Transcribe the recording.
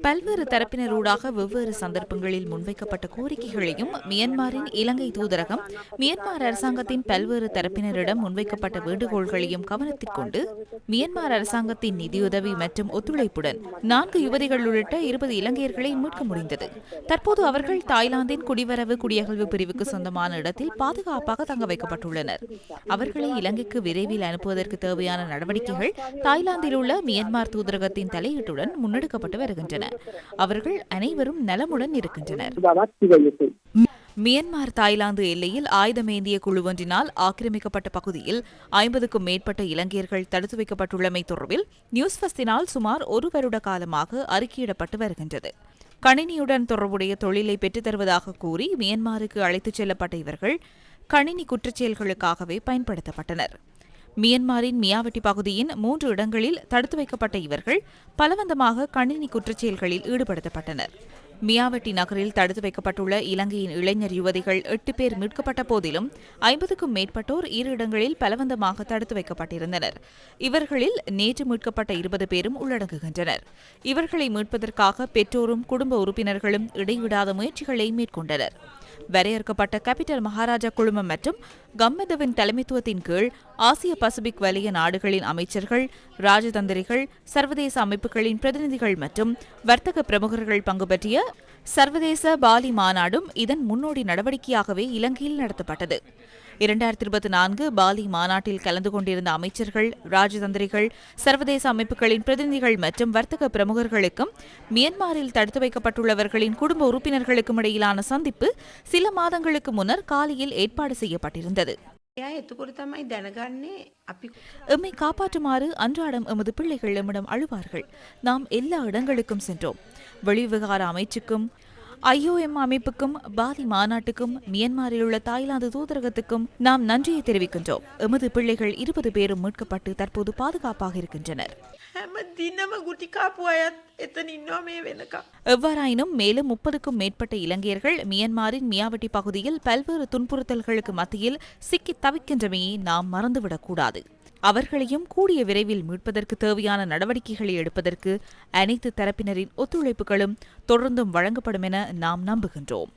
பல்வேறு தரப்பினரூடாக வெவ்வேறு சந்தர்ப்பங்களில் முன்வைக்கப்பட்ட கோரிக்கைகளையும் மியன்மாரின் இலங்கை தூதரகம் மியன்மார் அரசாங்கத்தின் பல்வேறு தரப்பினரிடம் முன்வைக்கப்பட்ட வேண்டுகோள்களையும் கவனத்திற்கொண்டு மியன்மார் அரசாங்கத்தின் நிதியுதவி மற்றும் ஒத்துழைப்புடன் நான்கு யுவதிகள் உள்ளிட்ட இருபது இலங்கையர்களை மீட்க முடிந்தது. தற்போது அவர்கள் தாய்லாந்தின் குடிவரவு குடியகழ்வு பிரிவுக்கு சொந்தமான இடத்தில் பாதுகாப்பாக தங்க வைக்கப்பட்டுள்ளனர். அவர்களை இலங்கைக்கு விரைவில் அனுப்புவதற்கு தேவையான நடவடிக்கைகள் தாய்லாந்தில் உள்ள மியன்மார் தூதரகத்தின் தலையீட்டுடன் முனைப்புடன் முன்னெடுக்கப்பட்டு வருகின்றன. அவர்கள் அனைவரும் நலமுடன் இருக்கின்றனர். மியன்மார் தாய்லாந்து எல்லையில் ஆயுதமேந்திய குழு ஒன்றினால் ஆக்கிரமிக்கப்பட்ட பகுதியில் ஐம்பதுக்கும் மேற்பட்ட இலங்கையர்கள் தடுத்து வைக்கப்பட்டுள்ளமை தொடர்பில் நியூஸ் பஸ்டினால் சுமார் ஒரு வருட காலமாக அறிக்கையிடப்பட்டு வருகின்றது. கணினியுடன் தொடர்புடைய தொழிலை பெற்றுத்தருவதாக கூறி மியன்மாருக்கு அழைத்துச் செல்லப்பட்ட இவர்கள் கணினி குற்றச்செயல்களுக்காகவே பயன்படுத்தப்பட்டனர். மியன்மாரின் மியாவட்டி பகுதியின் மூன்று இடங்களில் தடுத்து வைக்கப்பட்ட இவர்கள் பலவந்தமாக கணினி குற்றச்செயல்களில் ஈடுபடுத்தப்பட்டனர். மியாவட்டி நகரில் தடுத்து வைக்கப்பட்டுள்ள இலங்கையின் இளைஞர் யுவதிகள் எட்டு பேர் மீட்கப்பட்ட போதிலும் ஐம்பதுக்கும் மேற்பட்டோர் இரு இடங்களில் பலவந்தமாக தடுத்து வைக்கப்பட்டிருந்தனர். இவர்களில் நேற்று மீட்கப்பட்ட இருபது பேரும் உள்ளடங்குகின்றனர். இவர்களை மீட்பதற்காக பெற்றோரும் குடும்ப உறுப்பினர்களும் இடைவிடாத முயற்சிகளை மேற்கொண்டனர். வரையறுக்கப்பட்ட கேபிட்டல் மகாராஜா குழுமம் மற்றும் கம்மெதவின் தலைமைத்துவத்தின் கீழ் ஆசிய பசிபிக் வலய நாடுகளின் அமைச்சர்கள் ராஜதந்திரிகள் சர்வதேச அமைப்புகளின் பிரதிநிதிகள் மற்றும் வர்த்தக பிரமுகர்கள் பங்கு பற்றிய சர்வதேச பாலி மாநாடும் இதன் முன்னோடி நடவடிக்கையாகவே இலங்கையில் நடத்தப்பட்டது. இரண்டாயிரத்தி இருபத்தி நான்கு பாலி மாநாட்டில் கலந்து கொண்டிருந்த அமைச்சர்கள் ராஜதந்திரிகள் சர்வதேச அமைப்புகளின் பிரதிநிதிகள் மற்றும் வர்த்தக பிரமுகர்களுக்கும் மியன்மாரில் தடுத்து வைக்கப்பட்டுள்ளவர்களின் குடும்ப உறுப்பினர்களுக்கும் இடையிலான சந்திப்பு சில மாதங்களுக்கு முன்னர் காலையில் ஏற்பாடு செய்யப்பட்டிருந்தது. எம்மை காப்பாற்றுமாறு அன்றாடம் எமது பிள்ளைகள் எம்மிடம் அழுவார்கள். நாம் எல்லா இடங்களுக்கும் சென்றோம். வெளிவிவகார அமைச்சுக்கும் ஐஓஎம் அமைப்புக்கும் பாதி மாநாட்டுக்கும் மியன்மாரில் உள்ள தாய்லாந்து தூதரகத்துக்கும் நாம் நன்றியை தெரிவிக்கின்றோம். எமது பிள்ளைகள் இருபது பேரும் மீட்கப்பட்டு தற்போது பாதுகாப்பாக இருக்கின்றனர். எவ்வாறாயினும் மேலும் முப்பதுக்கும் மேற்பட்ட இலங்கையர்கள் மியன்மாரின் மியாவட்டி பகுதியில் பல்வேறு துன்புறுத்தல்களுக்கு மத்தியில் சிக்கி தவிக்கின்றமையை நாம் மறந்துவிடக்கூடாது. அவர்களையும் கூடிய விரைவில் மீட்பதற்கு தேவையான நடவடிக்கைகளை எடுப்பதற்கு அனைத்து தரப்பினரின் ஒத்துழைப்புகளும் தொடர்ந்தும் வழங்கப்படும் என நாம் நம்புகின்றோம்.